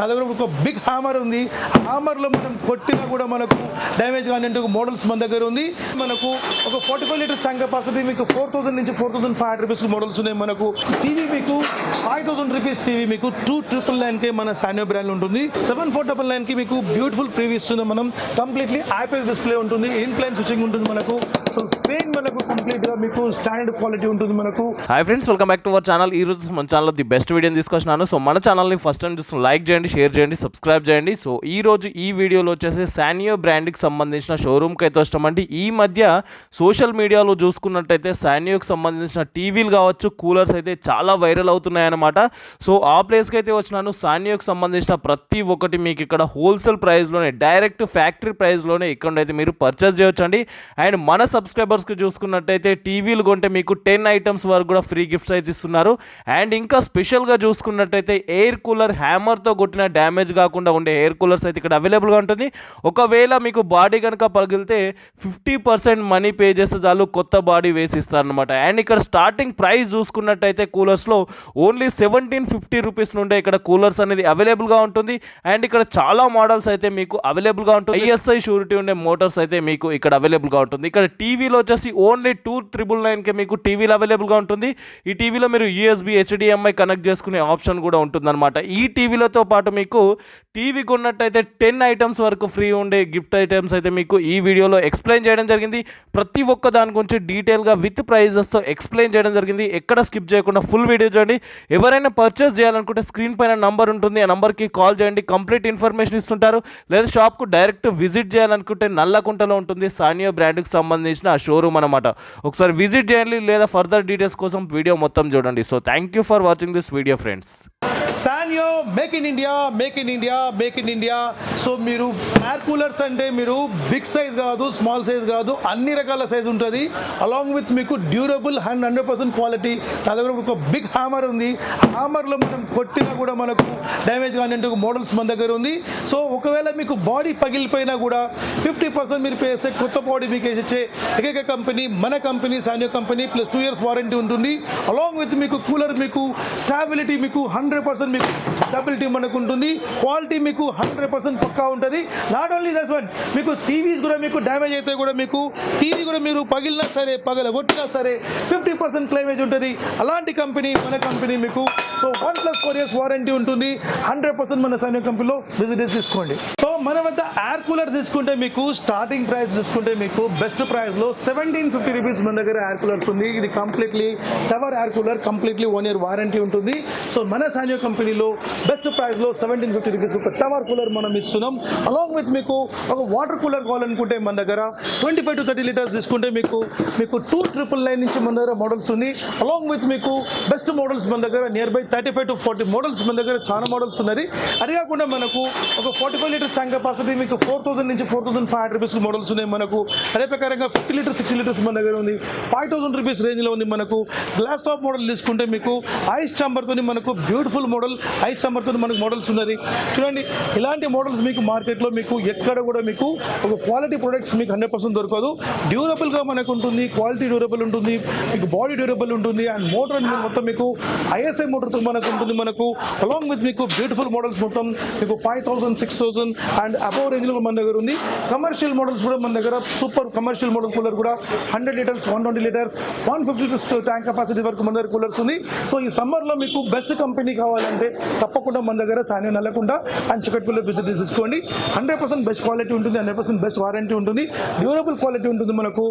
నా ఒక big hammer ఉంది. హామర్లో లో మనం కొట్టినా కూడా మనకు డ్యామేజ్ కానీ మోడల్స్ మన దగ్గర ఉంది. మనకు ఒక forty five litres tank capacity మీకు ఫోర్ థౌసండ్ నుంచి four thousand five hundred rupees models ఉన్నాయి మనకు. టీవీ మీకు ఫైవ్ థౌసండ్ రూపీస్ టీవీ మీకు టూ ట్రిపుల్ నైన్ కే మన సానియో బ్రాండ్ ఉంటుంది. సెవెన్ ఫోర్ డబల్ నైన్కి మీకు బ్యూటిఫుల్ ప్రీవీ ఇస్తుంది మనం. కంప్లీట్లీ ఐపీఎస్ డిస్ప్లే ఉంటుంది. ఇన్ ప్లైన్ స్విచ్చింగ్ ఉంటుంది మనకు. సో స్క్రీన్ మనకు కంప్లీట్గా మీకు స్టాండర్డ్ క్వాలిటీ ఉంటుంది మనకు. Hi friends welcome back to our channel ఈ రోజు మన ఛానల్ ది బెస్ట్ వీడియో తీసుకొచ్చినాను. సో మన ఛానల్ని ఫస్ట్ టైం లైక్ చేయండి షేర్ చేయండి సబ్స్క్రైబ్ చేయండి. సో ఈ రోజు ఈ వీడియోలో వచ్చేసి శానియో బ్రాండ్కి సంబంధించిన షోరూమ్కి అయితే వస్తామండి ఈ మధ్య సోషల్ మీడియాలో చూసుకున్నట్టయితే శానియోకి సంబంధించిన టీవీలు కావచ్చు కూలర్స్ అయితే చాలా వైరల్ అవుతున్నాయన్నమాట. సో ఆ ప్లేస్కి అయితే వచ్చినాను. శానియోకి సంబంధించిన ప్రతి ఒక్కటి మీకు ఇక్కడ హోల్సేల్ ప్రైస్లోనే డైరెక్ట్ ఫ్యాక్టరీ ప్రైస్లోనే ఇక్కడ అయితే మీరు పర్చేస్ చేయొచ్చండి అండ్ మన సబ్స్క్రైబర్స్కి చూసుకున్నట్టయితే టీవీలు కొంటే మీకు టెన్ ఐటమ్స్ వరకు కూడా ఫ్రీ గిఫ్ట్స్ అయితే ఇస్తున్నారు. అండ్ ఇంకా స్పెషల్గా చూసుకున్నట్టయితే ఎయిర్ కూలర్ హ్యామర్తో కొట్టిన డ్యామేజ్ కాకుండా ఉండే ఎయిర్ కూలర్స్ అయితే ఇక్కడ అవైలబుల్గా ఉంటుంది. ఒకవేళ మీకు బాడీ కనుక పగిలితే ఫిఫ్టీ పర్సెంట్ మనీ పే చేస్తే చాలు కొత్త బాడీ వేసి ఇస్తారనమాట అండ్ ఇక్కడ స్టార్టింగ్ ప్రైస్ చూసుకున్నట్టయితే కూలర్స్లో ఓన్లీ సెవెంటీన్ ఫిఫ్టీ రూపీస్ నుండే ఇక్కడ కూలర్స్ అనేది అవైలబుల్గా ఉంటుంది. అండ్ ఇక్కడ చాలా మోడల్స్ అయితే మీకు అవైలబుల్గా ఉంటుంది. ఐఎస్ఐ షూరిటీ ఉండే మోటార్స్ అయితే మీకు ఇక్కడ అవైలబుల్గా ఉంటుంది. ఇక్కడ టీవీలో వచ్చేసి ఓన్లీ టూ త్రిబుల్ నైన్కే మీకు టీవీలు అవైలబుల్గా ఉంటుంది. ఈ టీవీలో మీరు యూఎస్బి హెచ్డిఎంఐ కనెక్ట్ చేసుకునే ఆప్షన్ కూడా ఉంటుందన్నమాట. ఈ టీవీలతో పాటు మీకు. టీవీ కొన్నట్టయితే టెన్ ఐటమ్స్ వరకు ఫ్రీ ఉండే గిఫ్ట్ ఐటమ్స్ అయితే మీకు ఈ వీడియోలో ఎక్స్ప్లెయిన్ చేయడం జరిగింది. ప్రతి ఒక్క దాని గురించి డీటెయిల్గా విత్ ప్రైజెస్తో ఎక్స్ప్లెయిన్ చేయడం జరిగింది. ఎక్కడ స్కిప్ చేయకుండా ఫుల్ వీడియో చూడండి. ఎవరైనా పర్చేస్ చేయాలనుకుంటే స్క్రీన్ పైన నంబర్ ఉంటుంది. ఆ నంబర్కి కాల్ చేయండి. కంప్లీట్ ఇన్ఫర్మేషన్ ఇస్తుంటారు. లేదా షాప్కు డైరెక్ట్ విజిట్ చేయాలనుకుంటే నల్లకుంటలో ఉంటుంది. సానియో బ్రాండ్కి సంబంధించిన ఆ షోరూమ్ అనమాట ఒకసారి విజిట్ చేయండి. లేదా ఫర్దర్ డీటెయిల్స్ కోసం వీడియో మొత్తం చూడండి. So thank you for watching this video friends Sanyo, make in India, make in India, make in India. So మీరు ఎయిర్ కూలర్స్ అంటే మీరు బిగ్ సైజ్ కాదు స్మాల్ సైజ్ కాదు అన్ని రకాల సైజ్ ఉంటుంది. అలాంగ్ విత్ మీకు durable and hundred percent quality నా దగ్గర ఒక బిగ్ హ్యామర్ ఉంది. హ్యామర్లో మనం కొట్టినా కూడా మనకు డ్యామేజ్ కానీ మోడల్స్ మన దగ్గర ఉంది. సో ఒకవేళ మీకు బాడీ పగిలిపోయినా కూడా ఫిఫ్టీ పర్సెంట్ మీరు పే చేసే కొత్త బాడీ మీకు వేసిచ్చే ఏకైక కంపెనీ మన company Sanyo company plus two years warranty ఉంటుంది. అలాంగ్ విత్ మీకు కూలర్ మీకు స్టాబిలిటీ మీకు హండ్రెడ్ పర్సెంట్ మీకు స్టాబిలిటీ మనకు ఉంటుంది. క్వాలిటీ మీకు హండ్రెడ్ పర్సెంట్ పక్కా ఉంటుంది. నాట్ ఓన్లీ దస్ వన్ మీకు టీవీస్ కూడా మీకు డ్యామేజ్ అయితే కూడా మీకు టీవీ కూడా మీరు పగిలినా సరే పగల ఒట్టినా సరే ఫిఫ్టీ పర్సెంట్ క్లైమేజ్ ఉంటుంది. అలాంటి కంపెనీ మన కంపెనీ మీకు. So one plus four years warranty ఉంటుంది. హండ్రెడ్ పర్సెంట్ మన సైన్య కంపెనీలో బిజినెస్ తీసుకోండి. సో మన వద్ద ఎయిర్ కూలర్ తీసుకుంటే మీకు స్టార్టింగ్ ప్రైస్ చూసుకుంటే మీకు బెస్ట్ ప్రైస్లో సెవెంటీన్ ఫిఫ్టీ రూపీస్ మన దగ్గర ఎయిర్ కూలర్స్ ఉంది. ఇది completely tower air cooler completely one year warranty ఉంటుంది. సో మన సానియో కంపెనీలో బెస్ట్ ప్రైస్లో సెవెంటీన్ ఫిఫ్టీ రూపీస్ ఒక టవర్ కూలర్ మనం ఇస్తున్నాం. అలాంగ్ విత్ మీకు ఒక వాటర్ కూలర్ కావాలనుకుంటే మన దగ్గర twenty five to thirty litres తీసుకుంటే మీకు మీకు టూ ట్రిపుల్ నైన్ నుంచి మన దగ్గర మోడల్స్ ఉంది. అలాంగ్ విత్ మీకు బెస్ట్ మోడల్స్ మన దగ్గర near by thirty five to forty models మన దగ్గర చాలా మోడల్స్ ఉన్నది. అది కాకుండా మనకు ఒక forty five litres tank capacity మీకు ఫోర్ థౌసండ్ నుంచి four thousand five hundred rupees models ఉన్నాయి మనకు. అదే ప్రకారంగా ఫిఫ్టీ లీటర్స్ సిక్స్టీ లీటర్స్ మన దగ్గర ఉంది. ఫైవ్ థౌసండ్ రూపీస్ రేంజ్లో ఉంది మనకు. గ్లాస్ టాప్ మోడల్ తీసుకుంటే మీకు ఐస్ చాంబర్తో మనకు బ్యూటిఫుల్ మోడల్ ఐస్ చాంబర్తో మనకు మోడల్స్ ఉన్నది. చూడండి ఇలాంటి మోడల్స్ మీకు మార్కెట్లో మీకు ఎక్కడ కూడా మీకు ఒక క్వాలిటీ ప్రొడక్ట్స్ మీకు హండ్రెడ్ పర్సెంట్ దొరకదు. డ్యూరబుల్గా మనకు ఉంటుంది క్వాలిటీ డ్యూరబుల్ ఉంటుంది మీకు బాడీ డ్యూరబుల్ ఉంటుంది అండ్ మోటార్ మొత్తం మీకు ఐఎస్ఐ మోటార్తో మనకు ఉంటుంది మనకు. అలాంగ్ విత్ మీకు బ్యూటిఫుల్ మోడల్స్ మొత్తం మీకు five thousand six thousand and above రేంజ్లో మన దగ్గర ఉంది. కమర్షియల్ మోడల్స్ కూడా మన దగ్గర సూపర్ కమర్షియల్ మోడల్ కూలర్ కూడా hundred litres one twenty litres one fifty litres tank capacity వరకు మన దగ్గర కూలర్స్ ఉంది. సో ఈ సమ్మర్లో మీకు బెస్ట్ కంపెనీ కావాలంటే తప్పకుండా మన దగ్గర సాని నెలకుండా అండ్ చికెట్ కూలర్ విజిట్ తీసుకోండి. హండ్రెడ్ పర్సెంట్ బెస్ట్ క్వాలిటీ ఉంటుంది హండ్రెడ్ పర్సెంట్ బెస్ట్ వారంటీ ఉంటుంది. డ్యూరబుల్ క్వాలిటీ ఉంటుంది మనకు.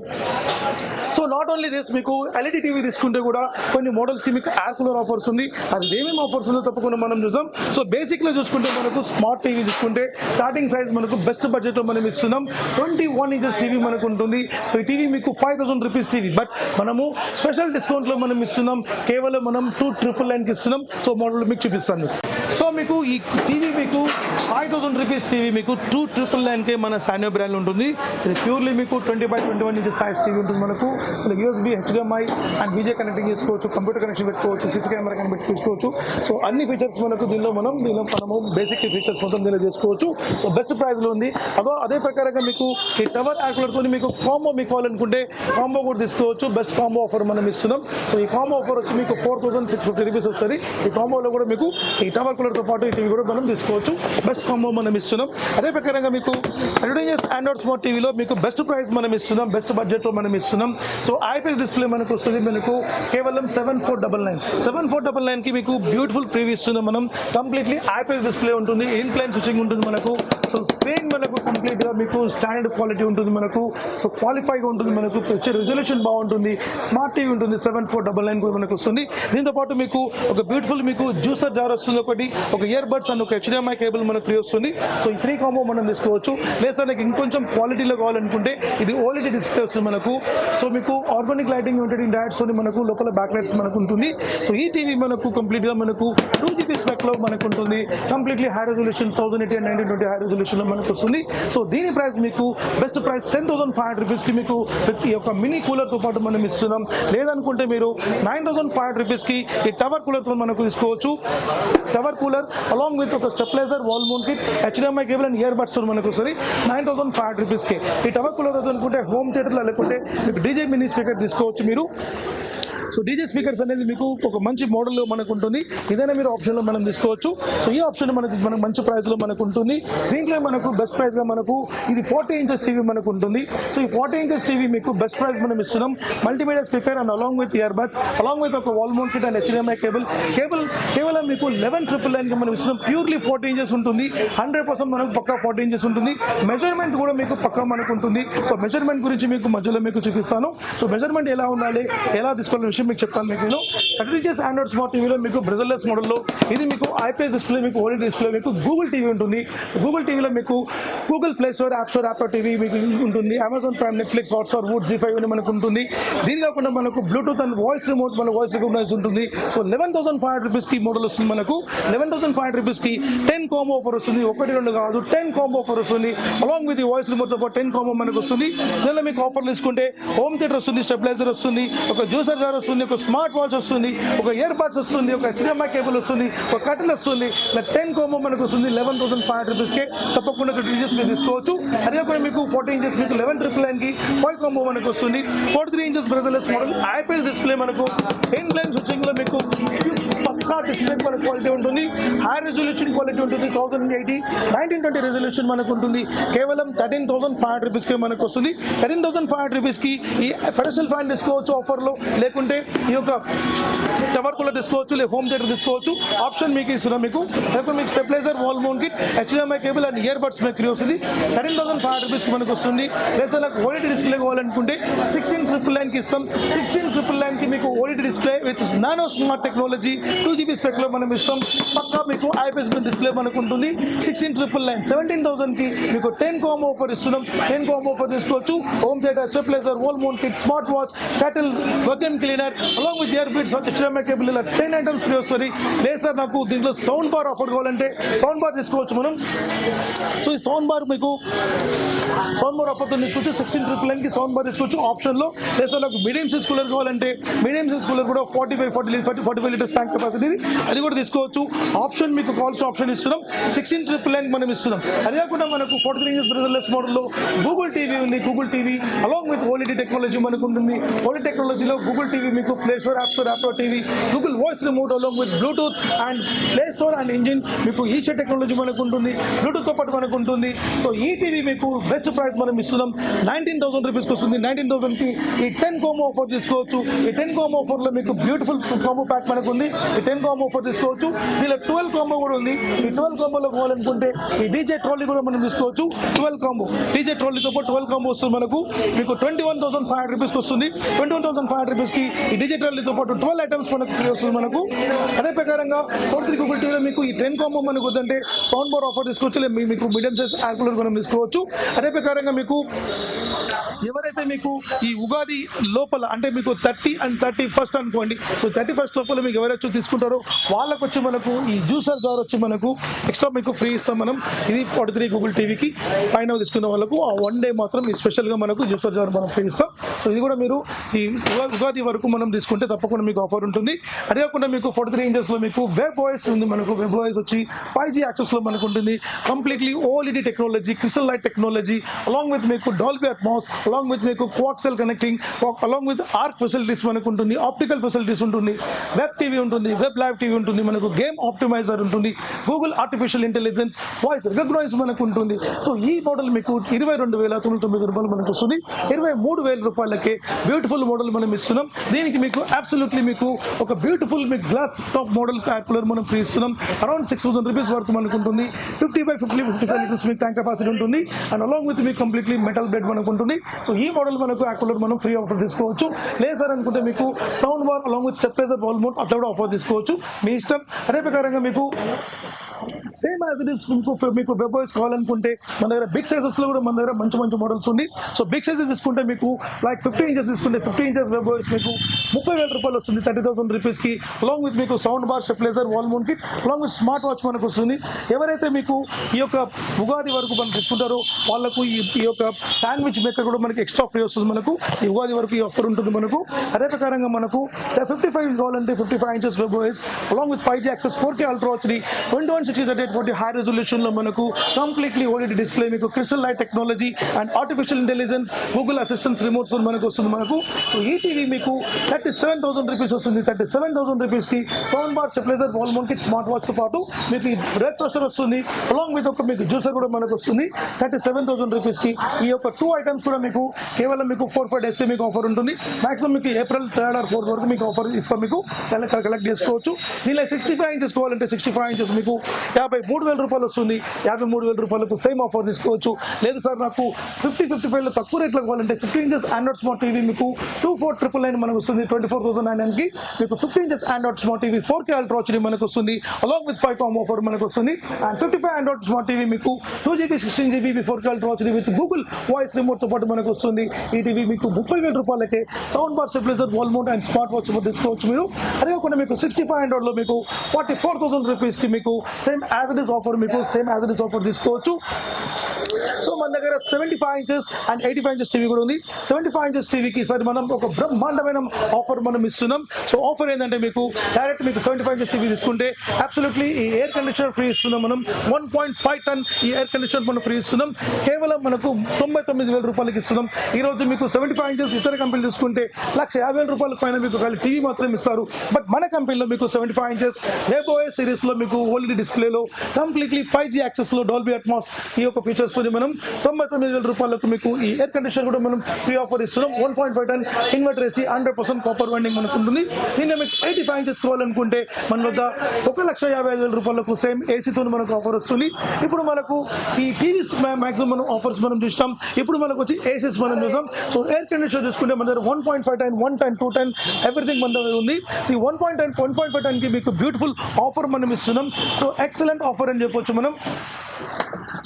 సో నాట్ ఓన్లీ దిస్ మీకు ఎల్ఈడి టీవీ తీసుకుంటే కూడా కొన్ని మోడల్స్కి మీకు ఎయిర్ కూలర్ ఆఫర్స్ ఉంది. అది ఏమేమి ఆఫర్స్ ఉందో తప్పకుండా మనం చూసాం సో బేసిక్లో చూసుకుంటే మనకు స్మార్ట్ టీవీ చూసుకుంటే స్టార్టింగ్ సైజ్ మనకు బెస్ట్ బడ్జెట్లో మనం ఇస్తున్నాం. ట్వంటీ వన్ ఇంచెస్ టీవీ మనకు ఉంటుంది. సో ఈ టీవీ మీకు five thousand rupees TV but మనము స్పెషల్ డిస్కౌంట్లో మనం ఇస్తున్నాం. కేవలం మనం టూ ట్రిపుల్ నైన్కి ఇస్తున్నాం. సో మోడల్ మీకు చూపిస్తాను సో మీకు ఈ టీవీ మీకు ఫైవ్ థౌసండ్ రూపీస్ టీవీ మీకు టూ ట్రిపుల్ నైన్కే మన సానియో బ్రాండ్ ఉంటుంది. ఇది ప్యూర్లీ మీకు twenty by twenty one inches size TV ఉంటుంది మనకు. ఇలా యూఎస్బి హెచ్డిఎంఐ అండ్ బీజే కనెక్టింగ్ చేసుకోవచ్చు కంప్యూటర్ కనెక్షన్ పెట్టుకోవచ్చు సిసి కెమెరా కనెక్ట్ పెట్టుకోవచ్చు. సో అన్ని ఫీచర్స్ మనకు దీనిలో మనం దీనిలో మనము బేసిక్ ఫీచర్స్ మొత్తం దీనిలో చేసుకోవచ్చు. సో బెస్ట్ ప్రైస్లో ఉంది. అదో అదే ప్రకారంగా మీకు ఈ టవర్ యాక్యులర్తో మీకు కాంబో మీకు కావాలనుకుంటే కాంబో కూడా తీసుకోవచ్చు. బెస్ట్ కాంబో ఆఫర్ మనం ఇస్తున్నాం. సో ఈ కాంబో ఆఫర్ వచ్చి మీకు four thousand six fifty rupees వస్తుంది. ఈ కాంబోలో కూడా మీకు ఈ టవర్ కూలర్తో పాటు ఈ టీవీ కూడా మనం తీసుకోవచ్చు. బెస్ట్ కాంబో మనం ఇస్తున్నాం. అదే ప్రకారంగా మీకు అడ్వర్టైజెస్ ఆండ్రాయిడ్ స్మార్ట్ టీవీలో మీకు బెస్ట్ ప్రైస్ మనం ఇస్తున్నాం. బెస్ట్ బడ్జెట్లో మనం ఇస్తున్నాం. సో ఐపీఎస్ డిస్ప్లే మనకు వస్తుంది మనకు కేవలం seven four double nine. Seven four double నైన్కి మీకు బ్యూటిఫుల్ ప్రీవ్యూ మనం. కంప్లీట్లీ ఐపీఎస్ డిస్ప్లే ఉంటుంది ఇన్ ప్లైన్ స్విచ్చింగ్ ఉంటుంది మనకు. సో స్క్రీన్ మనకు కంప్లీట్గా మీకు స్టాండర్డ్ క్వాలిటీ ఉంటుంది మనకు. సో క్వాలిఫైగా ఉంటుంది మనకు. వచ్చే రెజల్యూషన్ బాగుంటుంది. స్మార్ట్ టీవీ ఉంటుంది సెవెన్ ఫోర్ డబల్ నైన్ కూడా మనకు వస్తుంది. దీంతో పాటు మీకు ఒక బ్యూటిఫుల్ మీకు జ్యూసర్ జార్ వస్తుంది ఒకటి ఒక ఇయర్ బడ్స్ అండ్ ఒక హెచ్డిఎంఐ కేబుల్ మనకు ఫ్రీ వస్తుంది. సో ఈ త్రీ కాంబో మనం తీసుకోవచ్చు. లేదా నాకు ఇంకొంచెం క్వాలిటీలో కావాలనుకుంటే ఇది ఓఎల్ఈడి డిస్ప్లే వస్తుంది మనకు. సో మీకు ఆర్గానిక్ లైటింగ్ ఉంటుంది డైరెక్ట్స్ మనకు లోపల బ్యాక్ లైట్స్ మనకు ఉంటుంది. సో ఈ టీవీ మనకు కంప్లీట్గా మనకు టూ జీబీ స్పెక్లో మనకు ఉంటుంది. Completely high resolution thousand eighty and nineteen twenty high రెజల్యూషన్లో మనకు వస్తుంది. సో దీని ప్రైస్ మీకు best price ten thousand five hundred రూపీస్కి మీకు ఈ యొక్క మినీ కూలర్తో పాటు మనం ఇస్తున్నాం. లేదనుకుంటే మీరు నైన్ థౌసండ్ ఫైవ్ హండ్రెడ్ రూపీస్కి ఈ టవర్ కూలర్తో మనకు తీసుకోవచ్చు. టవర్ కూలర్ అలాంగ్ విత్ ఒక stabilizer wall mount kit HDMI cable and ear buds మనకు వస్తుంది. నైన్ థౌసండ్ ఫైవ్ హండ్రెడ్ రూపీస్కి ఈ టవర్ కూలర్ అనుకుంటే హోమ్ థియేటర్లో లేకుంటే మీకు డీజే మినీ స్పీకర్ తీసుకోవచ్చు మీరు. సో డీజే స్పీకర్స్ అనేది మీకు ఒక మంచి మోడల్లో మనకు ఉంటుంది. ఏదైనా మీరు ఆప్షన్లో మనం తీసుకోవచ్చు. సో ఈ ఆప్షన్ మనకి మనకు మంచి ప్రైస్లో మనకు ఉంటుంది. దీంట్లో మనకు బెస్ట్ ప్రైస్గా మనకు ఇది ఫార్టీ ఇంచెస్ టీవీ మనకు ఉంటుంది. సో ఈ ఫార్టీ ఇంచెస్ టీవీ మీకు బెస్ట్ ప్రైస్ మనం ఇస్తున్నాం. Multimedia speaker and along with ear buds along with ఒక wall mounted and HDMI cable cable కేవలం మీకు లెవెన్ ట్రిపుల్ నైన్కి మనం ఇస్తున్నాం. ప్యూర్లీ ఫార్టీ ఇంచెస్ ఉంటుంది. హండ్రెడ్ పర్సెంట్ మనకు పక్కా ఫార్టీ ఇంచెస్ ఉంటుంది. మెజర్మెంట్ కూడా మీకు పక్కా మనకు ఉంటుంది. సో మెజర్మెంట్ గురించి మీకు మధ్యలో మీకు చూపిస్తాను. సో మెజర్మెంట్ ఎలా ఉండాలి ఎలా తీసుకోవాలనే విషయం మీకు చెప్తాను మీకు నేను. థర్టీ ఇంచెస్ ఆండ్రాయిడ్ స్మార్ట్ టీవీలో మీకు బ్రెజర్లెస్ మోడల్లో ఇది మీకు ఐపీఎస్ డిస్ప్లే మీకు ఓల్డ్ డిస్ప్లే మీకు గూగుల్ టీవీ ఉంటుంది. గూగుల్ టీవీలో మీకు Google play store app store app TV మీకు ఉంటుంది. అమెజాన్ ప్రైమ్ నెట్ఫ్లిక్స్ హాట్స్టార్ వుడ్ జీ ఫైవ్ అని మనకు ఉంటుంది. దీని కాకుండా మనకు బ్లూటూత్ అండ్ వాయిస్ రిమోట్ మన వాయిస్ రికగ్నైజ్ ఉంటుంది. So eleven thousand five hundred రూపీస్కి మోడల్ వస్తుంది మనకు. లెవెన్ థౌసండ్ ఫైవ్ హండ్రెడ్ రూపీస్కి టెన్ కాంబో ఆఫర్ వస్తుంది. ఒకటి రెండు కాదు టెన్ కాంబో ఆఫర్ వస్తుంది. అలాంగ్ విత్ వాయిస్ రిమోట్తో పాటు టెన్ కాంబో మనకు వస్తుంది. దీనిలో మీకు ఆఫర్లు తీసుకుంటే హోమ్ థియేటర్ వస్తుంది స్టెబిలైజర్ వస్తుంది ఒక జ్యూసర్ జార్ వస్తుంది. ఒక స్మార్ట్ వాచ్ వస్తుంది ఒక ఇయర్ బడ్స్ వస్తుంది ఒక సినిమా కేబుల్ వస్తుంది ఒక కటిల్ వస్తుంది ఇలా టెన్ కోమో మనకు వస్తుంది లెవెన్ థౌసండ్ ఫైవ్ హండ్రెడ్ రూపీస్కే తప్పకుండా థర్టీ ఇంచెస్ మీరు తీసుకోవచ్చు. అదే కూడా మీకు ఫోర్టీ ఇంచెస్ మీకు లెవెన్ ట్రిపుల్ నైన్కి ఫైవ్ కాంబో మనకు వస్తుంది. Forty three inches bezelless model IPS display మనకు ఇన్ లైన్ స్విచ్చింగ్లో మీకు పక్కా డిస్ప్లే మన క్వాలిటీ ఉంటుంది. హై రెజల్యూషన్ క్వాలిటీ ఉంటుంది. Thousand eighty nineteen twenty resolution మనకు ఉంటుంది. కేవలం థర్టీన్ థౌసండ్ ఫైవ్ హండ్రెడ్ రూపీస్కి మనకు వస్తుంది. థర్టీన్ థౌసండ్ ఫైవ్ హండ్రెడ్ రూపీస్కి ఈ పెడసల్ ఫ్యాన్ తీసుకోవచ్చు ఆఫర్లో లేకుంటే ఈ యొక్క టవర్ కూలర్ తీసుకోవచ్చు లేదా హోమ్ థియేటర్ తీసుకోవచ్చు. ఆప్షన్ మీకు ఇస్తున్నాం మీకు. లేకపోతే మీకు stabiliser wall mount kit HDMI cable and ear buds మీకు ఫ్రీ వస్తుంది. థర్టీన్ థౌసండ్ ఫైవ్ హండ్రెడ్ రూపీస్కి మనకు వస్తుంది. లేదా నాకు ఓల్డ్ డిస్ప్లే కావాలనుకుంటే సిక్స్టీన్ ట్రిపుల్ నైన్కి ఇస్తాం. సిక్స్టీన్ ట్రిపుల్ నైన్కి మీకు old display with nano smart technology two GB స్పెక్లో మనం ఇస్తాం. పక్కా మీకు ఐపీఎస్ డిస్ప్లే మనకు ఉంటుంది. సిక్స్టీన్ ట్రిపుల్ నైన్ సెవెంటీన్ థౌసండ్కి మీకు టెన్ కామ్ ఆఫర్ ఇస్తున్నాం. టెన్ కామ్ ఆఫర్ తీసుకోవచ్చు. Home theatre stabilizer wall mount kit smart watch kettle vacuum cleaner along with ear buds HDMI cable ఇలా టెన్ ఐటమ్స్ ఫ్రీ వస్తుంది. లేదు sir నాకు దీంట్లో sound bar offer కావాలంటే సౌండ్ బార్ తీసుకోవచ్చు మనం. సో ఈ సౌండ్ బార్ మీకు సౌండ్ బార్ ఆఫర్తో తీసుకోవచ్చు సిక్స్టీన్ ట్రిపుల్ నైన్కి సౌండ్ బార్ తీసుకోవచ్చు ఆప్షన్లో లేదు సార్ నాకు మీడియం సైజ్ కూలర్ కావాలంటే మీడియం సైజ్ కూలర్ కూడా forty five forty forty forty five litres tank capacity అది కూడా తీసుకోవచ్చు. ఆప్షన్ మీకు కాల్స్ ఆప్షన్ ఇస్తున్నాం. సిక్స్టీన్ ట్రిపుల్ నైన్ మనం ఇస్తున్నాం. అది కాకుండా మనకు ఫార్టీ త్రీ ఇంచెస్ బ్రెజర్లెస్ మోడల్లో గూగుల్ టీవీ ఉంది. గూగుల్ టీవీ అలాంగ్ విత్ ఓలిటీ టెక్నాలజీ మనకు ఉంటుంది ఓలి టెక్నాలజీలో గూగుల్ టీవీ మీకు ప్లే స్టోర్ యాప్ స్టోర్ యాప్లో TV Google voice remote along with Bluetooth and play store and engine మీకు ఈషా టెక్నాలజీ మనకు ఉంటుంది. బ్లూటూత్తో పాటు మనకు ఉంటుంది. సో ఈ టీవీ మీకు బెస్ట్ ప్రైస్ మనం ఇస్తున్నాం. నైన్టీన్ థౌసండ్ రూపీస్కి వస్తుంది. నైన్టీన్ థౌసండ్కి ఈ టెన్ కోమో ఆఫర్ తీసుకోవచ్చు. ఈ టెన్ కోమో ఆఫర్లో మీకు బ్యూటిఫుల్ కోమో ప్యాక్ మనకు ఉంది. ఈ టెన్ కాంబో ఆఫర్ తీసుకోవచ్చు. దీనిలో ట్వెల్వ్ కాంబో కూడా ఉంది. ఈ ట్వెల్వ్ కాంబోలో పోవాలనుకుంటే ఈ డీజే ట్రోలీ కూడా మనం తీసుకోవచ్చు. Twelve combo. డీజే ట్రోలీతో పాటు ట్వెల్వ్ కాంబో వస్తుంది మనకు. మీకు twenty one thousand five hundred రూపీస్కి వస్తుంది. Twenty one thousand five hundred రూపీస్కి ఈ డీజే ట్రోలీతో పాటు ట్వెల్వ్ ఐటమ్స్ మనకు ఫ్రీ వస్తుంది మనకు. అదే ప్రకారంగా ఫోర్ త్రీ గూగుల్ టీవీలో మీకు ఈ టెన్ కాంబో మనకు వద్దంటే సౌండ్ బార్ ఆఫర్ తీసుకోవచ్చు. లేదు మీకు మీడియం సైజ్ యాక్యులర్ మనం తీసుకోవచ్చు. అదే ప్రకారంగా మీకు ఎవరైతే మీకు ఈ ఉగాది లోపల అంటే మీకు థర్టీ అండ్ థర్టీ ఫస్ట్ అనుకోండి సో థర్టీ ఫస్ట్ లోపల మీకు ఎవరైతే తీసుకుంటారో వాళ్ళకు వచ్చి మనకు ఈ జ్యూసర్ జార్ వచ్చి మనకు ఎక్స్ట్రా మీకు ఫ్రీ ఇస్తాం మనం. ఇది ఫార్టీ త్రీ గూగుల్ టీవీకి పైన తీసుకున్న వాళ్ళకు ఆ వన్ డే మాత్రం ఈ స్పెషల్గా మనకు జ్యూసర్ జార్ మనం ఫ్రీ ఇస్తాం. సో ఇది కూడా మీరు ఈ ఉగాది వరకు మనం తీసుకుంటే తప్పకుండా మీకు ఆఫర్ ఉంటుంది. అదే కాకుండా మీకు ఫార్టీ త్రీ ఇంచెస్లో మీకు వెబ్ వాయిస్ ఉంది మనకు వెబ్ వాయిస్ వచ్చి ఫైవ్ జీ యాక్సెస్లో మనకు ఉంటుంది. Completely OLED technology crystal light technology along with మీకు డాల్బీ అట్మాస్ అలాంగ్ విత్ మీకు క్వాక్సెల్ connecting along with arc facilities మనకు ఉంటుంది ఆప్టికల్ ఫెసిలిటీస్ ఉంటుంది వెబ్ టీవీ ఉంటుంది వెబ్ లైవ్ టీవీ ఉంటుంది మనకు గేమ్ ఆప్టిమైజర్ ఉంటుంది Google artificial intelligence voice recognise మనకు ఉంటుంది. సో ఈ మోడల్ మీకు ఇరవై రెండు వేల తొమ్మిది తొమ్మిది రూపాయలు మనకు వస్తుంది. ఇరవై మూడు వేల రూపాయలకే బ్యూటిఫుల్ మోడల్ మనం ఇస్తున్నాం. దీనికి మీకు అబ్సల్యూట్లీ మీకు ఒక బ్యూటిఫుల్ మీకు గ్లాస్ టాప్ మోడల్ కూలర్ మనం ఫ్రీ ఇస్తున్నాం. అరౌండ్ సిక్స్ థౌసండ్ రూపీస్ వరకు మనకు ఉంటుంది. Fifty by fifty fifty five litres మీకు ట్యాంక్ కెపాసిటీ ఉంటుంది. అండ్ అలాంగ్ విత్ మీకు కంప్లీట్లీ మెటల్ బెడ్ మనకు ఉంటుంది. సో ఈ మోడల్ మనకు యాక్యులర్ మనం ఫ్రీ ఆఫర్ తీసుకోవచ్చు. లేదు సార్ అనుకుంటే మీకు sound bar along with stabilizer bowl మోడ్ అట్లా కూడా ఆఫర్ తీసుకోవచ్చు. మీ ఇష్టం. అదే ప్రకారంగా మీకు సేమ్ యాజ్ ఇట్ ఇస్ మీకు మీకు వెబ్ వాయిస్ కావాలనుకుంటే మన దగ్గర బిగ్ సైజెస్లో కూడా మన దగ్గర మంచి మంచి మోడల్స్ ఉంది. సో బిగ్ సైజెస్ తీసుకుంటే మీకు లైక్ ఫిఫ్టీ ఇంచెస్ తీసుకుంటే ఫిఫ్టీ ఇంచెస్ వెబ్ వాయిస్ మీకు ముప్పై వేల రూపాయలు వస్తుంది. థర్టీ థౌసండ్ రూపీస్కి అలాంగ్ విత్ మీకు sound bar stabilizer wall mount kit along with smart watch మనకు వస్తుంది. ఎవరైతే మీకు ఈ యొక్క ఉగాది వరకు మనం తీసుకుంటారో వాళ్ళకు ఈ ఈ యొక్క శాండ్విచ్ మేకర్ కూడా మనకి ఎక్స్ట్రా ఫ్రీ వస్తుంది మనకు. ఈ ఉగాది వరకు ఈ ఆఫర్ ఉంటుంది మనకు. అదే ప్రకారంగా మనకు ఫిఫ్టీ ఫైవ్ కావాలంటే fifty five inches web along with five G access four K ultra వచ్చింది twenty one sixty thirty forty high రెజల్యూషన్లో మనకు కంప్లీట్లీ ఓల్డీ డిస్ప్లే మీకు crystal light technology and artificial intelligence Google assistant remotes మనకు వస్తుంది మనకు. So ఈ TV మీకు thirty seven thousand rupees వస్తుంది. Thirty seven thousand రూపీస్కి సెవెన్ బార్ స్టెప్లైజర్ వాల్ మౌంటెడ్కి స్మార్ట్ వాచ్తో పాటు మీకు బ్రెడ్ ప్రెషర్ వస్తుంది. అలాంగ్ విత్ ఒక మీకు జ్యూసర్ కూడా మనకు వస్తుంది. థర్టీ సెవెన్ థౌసండ్ రూపీస్కి ఈ యొక్క టూ ఐటమ్స్ కూడా మీకు కేవలం మీకు ఫోర్ ఫైవ్ డేస్కి మీకు ఆఫర్ ఉంటుంది. మాక్సిమం మీకు ఏప్రిల్ థర్డ్ ఆర్ ఫోర్త్ వరకు మీకు ఆఫర్ ఇస్తాం మీకు. కలెక్ట్ చేసుకోవచ్చు. దీనిలో సిక్స్టీ ఫైవ్ ఇంచెస్ కావాలంటే సిక్స్టీ ఫైవ్ ఇంచెస్ మీకు యాభై మూడు వేల రూపాయలు వస్తుంది. యాభై మూడు వేల రూపాయలకు సేమ్ ఆఫర్ తీసుకోవచ్చు. లేదు సార్ నాకు ఫిఫ్టీ ఫిఫ్టీ ఫైవ్లో తక్కువ రేట్లో కావాలంటే fifty inches android smart TV మీకు టూ ఫోర్ ట్రిపుల్ నైన్ మనకు వస్తుంది. ట్వంటీ ఫోర్ థౌసండ్ నైన్ నైన్కి మీకు fifty inches android smart TV four K ultra వచ్చింది మనకు వస్తుంది. Along with five cam offer మనకు వస్తుంది. And fifty five android smart TV మీకు two GB sixteen GB four K ultra వచ్చింది విత్ గూగుల్ వాయిస్ రిమోట్తో పాటు మనకు వస్తుంది. ఈ టీవీ మీకు ముప్పై వేల రూపాయలకే sound bar stabilizer wall mount and smart watch తీసుకోవచ్చు మీరు. అదే కాకుండా మీకు సిక్స్టీ ఫైవ్ హండ్రెడ్లో మీకు ఫార్టీ ఫోర్ థౌసండ్ రూపీస్కి మీకు same as it is offer మీకు same as it is offer తీసుకోవచ్చు. సో మన దగ్గర seventy five inches and eighty five inches TV కూడా ఉంది. సెవెంటీ ఫైవ్ ఇంచెస్ టీవీకి ఈసారి మనం ఒక బ్రహ్మాండమైన ఆఫర్ మనం ఇస్తున్నాం. సో ఆఫర్ ఏంటంటే మీకు డైరెక్ట్ మీకు సెవెంటీ ఫైవ్ ఇంచెస్ టీవీ తీసుకుంటే అబ్సల్యూట్లీ ఈ ఎయిర్ కండిషనర్ ఫ్రీ ఇస్తున్నాం మనం. వన్ పాయింట్ ఫైవ్ టన్ ఈ ఎయిర్ కండిషనర్ మనం ఫ్రీ ఇస్తున్నాం. కేవలం మనకు తొంభై తొమ్మిది వేల రూపాయలకి ఇస్తున్నాం. ఈ రోజు మీకు సెవెంటీ ఫైవ్ ఇంచెస్ ఇతర కంపెనీలు చూసుకుంటే లక్ష యాభై వేల రూపాయల పైన మీకు ఖాళీ టీవీ మాత్రం ఇస్తారు. బట్ మన కంపెనీలో మీకు సెవెంటీ ఫైవ్ ఇంచెస్ వేబోయే సిరీస్లో మీకు ఓల్డ్ డిస్ప్లేలో కంప్లీట్లీ ఫైవ్ జీ యాక్సెస్లో డాల్బీ అట్మాస్ ఈ యొక్క ఫీచర్స్ మనం తొంభై తొమ్మిది వేల రూపాయలకు మీకు ఈ ఎయిర్ కండిషన్ కూడా మనం ఫ్రీ ఆఫర్ ఇస్తున్నాం one point five ton inverter AC hundred percent copper winding మనకు ఉంటుంది. దీన్ని మీకు ఎయిటీ ప్యాన్ చేసుకోవాలనుకుంటే మన వద్ద ఒక లక్ష యాభై ఐదు వేల రూపాయలకు సేమ్ ఏసీతో మనకు ఆఫర్ వస్తుంది. ఇప్పుడు మనకు ఈ టీవీస్ మాక్సిమం మనం ఆఫర్స్ మనం చూస్తాం. ఇప్పుడు మనకు వచ్చి ఏసీస్ మనం చూస్తాం. సో ఎయిర్ కండిషన్ చూసుకుంటే మన దగ్గర one point five ten one ten two ten everything మన దగ్గర ఉంది. So one point ten one point five టెన్కి మీకు బ్యూటిఫుల్ ఆఫర్ మనం ఇస్తున్నాం. సో ఎక్సలెంట్ ఆఫర్ అని చెప్పొచ్చు మనం.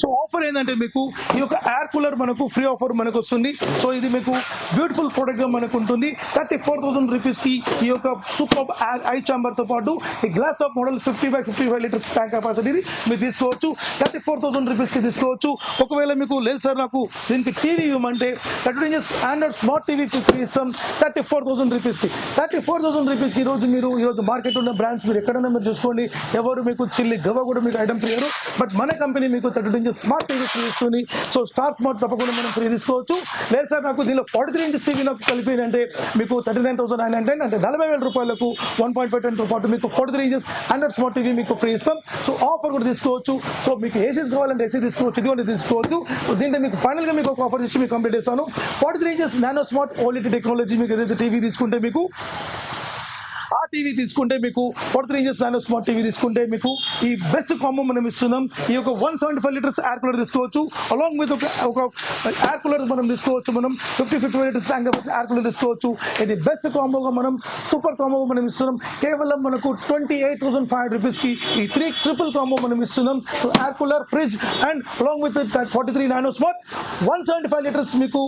సో ఆఫర్ ఏంటంటే మీకు ఈ యొక్క ఎయిర్ కూలర్ మనకు ఫ్రీ ఆఫర్ మనకు వస్తుంది సో ఇది మీకు బ్యూటిఫుల్ ప్రొడక్ట్గా మనకు ఉంటుంది థర్టీ ఫోర్ థౌసండ్ రూపీస్కి ఈ యొక్క సూపర్ ఐ చాంబర్తో పాటు ఈ glass top model fifty by fifty five liters tank capacity మీరు తీసుకోవచ్చు. థర్టీ ఫోర్ థౌసండ్ రూపీస్కి తీసుకోవచ్చు. ఒకవేళ మీకు లేదు సార్ నాకు దీనికి టీవీ ఇవ్వమంటే thirty inches android smart TV fifty ఇస్తాం. థర్టీ ఫోర్ థౌసండ్ రూపీస్కి. థర్టీ ఫోర్ థౌసండ్ రూపీస్కి రోజు మీరు ఈ రోజు మార్కెట్ ఉన్న బ్రాండ్స్ మీరు ఎక్కడైనా మీరు చూసుకోండి. ఎవరు మీకు చిల్లి గవ కూడా మీకు ఐటమ్ చేయరు. బట్ మన కంపెనీ మీకు thirty inches smart TV free ఇస్తుంది సో స్టార్ స్మార్ట్ తప్పకుండా మనం ఫ్రీ తీసుకోవచ్చు. లేదు సార్ నాకు దీనిలో ఫార్టీ త్రీ ఇంచెస్ టీవీ నాకు కలిపి అంటే మీకు thirty nine thousand nine hundred అంటే నలభై వేల రూపాయలకు వన్ పాయింట్ ఫైవ్ టెన్తో పాటు మీకు forty three inches hundred smart TV మీకు ఫ్రీ ఇస్తాం. సో ఆఫర్ కూడా తీసుకోవచ్చు. సో మీకు ఏసీస్ కావాలంటే ఏసీ తీసుకోవచ్చు ఇదిగోండి తీసుకోవచ్చు. సో దీంట్లో మీకు ఫైనల్గా మీకు ఒక ఆఫర్ ఇచ్చి మీకు కంప్లీట్ చేస్తాను. Forty three inches nano smart OLED technology మీకు ఏదైతే టీవీ తీసుకుంటే మీకు టీవీ తీసుకుంటే మీకు four three inches nano smart TV తీసుకుంటే మీకు ఈ బెస్ట్ కాంబో మనం ఇస్తున్నాం. ఈ యొక్క one seventy five liters air cooler తీసుకోవచ్చు. అలాంగ్ విత్ ఒక ఒక ఎయిర్ కూలర్ మనం తీసుకోవచ్చు మనం. Fifty fifty liters tank air cooler తీసుకోవచ్చు. ఇది బెస్ట్ కాంబోగా మనం సూపర్ కాంబో మనం ఇస్తున్నాం. కేవలం మనకు twenty eight thousand five hundred రూపీస్కి ఈ త్రీ ట్రిపుల్ కాంబో మనం ఇస్తున్నాం. So air cooler fridge and along with forty three nano smart one seventy five liters మీకు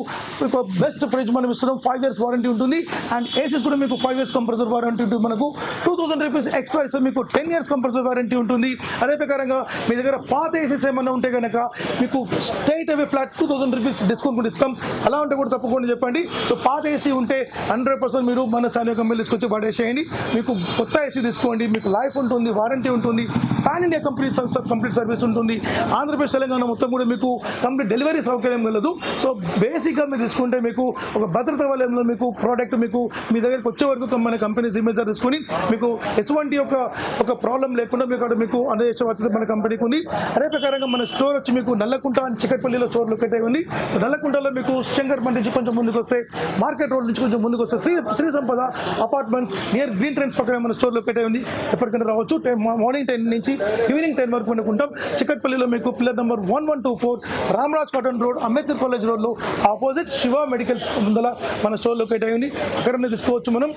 బెస్ట్ ఫ్రిడ్జ్ మనం ఇస్తున్నాం. ఫైవ్ ఇయర్స్ వారంటీ ఉంటుంది. అండ్ ఏసీస్ కూడా మీకు ఫైవ్ ఇయర్స్ కంప్రెసర్ వారంటీ ఉంటుంది. మనకు టూ థౌసండ్ రూపీస్ ఎక్స్ట్రా ఇస్తే మీకు టెన్ ఇయర్స్ కంపల్సరీ వారంటీ ఉంటుంది. అదే ప్రకారంగా మీ దగ్గర పాత ఏసీస్ ఏమన్నా ఉంటే కనుక మీకు straight away flat two thousand rupees discount కూడా ఇస్తాం. అలా ఉంటే కూడా తప్పకుండా చెప్పండి. సో పాత ఏసీ ఉంటే హండ్రెడ్ పర్సెంట్ మీరు మన సానియో కంపెనీ తీసుకొచ్చి పడేసేయండి మీకు కొత్త ఏసీ తీసుకోండి. మీకు లైఫ్ ఉంటుంది వారంటీ ఉంటుంది. Pan India company complete service ఉంటుంది. ఆంధ్రప్రదేశ్ తెలంగాణ మొత్తం కూడా మీకు కంప్లీట్ డెలివరీ సౌకర్యం కలదు. సో బేసిక్గా మీరు తీసుకుంటే మీకు ఒక భద్రత వలయంలో మీకు ప్రోడక్ట్ మీకు మీ దగ్గరికి వచ్చే వరకు మన కంపెనీ జిమ్మేదారు తీసుకొని మీకు ఎటువంటి ఒక ఒక ప్రాబ్లం లేకుండా మీకు అక్కడ మీకు అందజేసే వచ్చేది మన కంపెనీకి ఉంది. అదే ప్రకారంగా మన స్టోర్ వచ్చి మీకు నల్లకుంట అని చికట్పల్లిలో స్టోర్ లొకేట్ అయి ఉంది. సో నల్లకుంటలో మీకు శంకర్ పంట నుంచి కొంచెం ముందుకు వస్తే మార్కెట్ రోడ్ నుంచి కొంచెం ముందుకు వస్తే శ్రీ శ్రీ సంపద అపార్ట్మెంట్స్ నియర్ గ్రీన్ ట్రెండ్స్ పక్కన మన స్టోర్ లొకేట్ అయి ఉంది. ఎప్పటికైనా రావచ్చు. మార్నింగ్ టెన్ నుంచి ఈవినింగ్ టెన్ వరకు అనుకుంటాం చికట్పల్లిలో మీకు pillar number one one two four Ramaraj cotton road Ambedkar college రోడ్లో ఆపోజిట్ శివ మెడికల్ ముందల మన స్టోర్ లొకేట్ అయ్యింది అక్కడ తీసుకోవచ్చు మనం.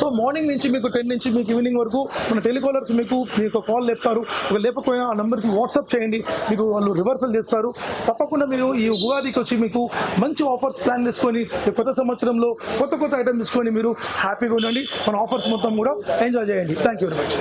సో మార్నింగ్ నుంచి మీకు టెన్ నుంచి మీకు ఈవినింగ్ వరకు మన టెలికాలర్స్ మీకు మీకు కాల్ లేపుతారు. ఒక లేకపోయినా ఆ నెంబర్కి వాట్సాప్ చేయండి. మీకు వాళ్ళు రివర్సల్ చేస్తారు. తప్పకుండా మీరు ఈ ఉగాదికి వచ్చి మీకు మంచి ఆఫర్స్ ప్లాన్ చేసుకొని కొత్త సంవత్సరంలో కొత్త కొత్త ఐటమ్ తీసుకొని మీరు హ్యాపీగా ఉండండి. మన ఆఫర్స్ మొత్తం కూడా ఎంజాయ్ చేయండి. Thank you very much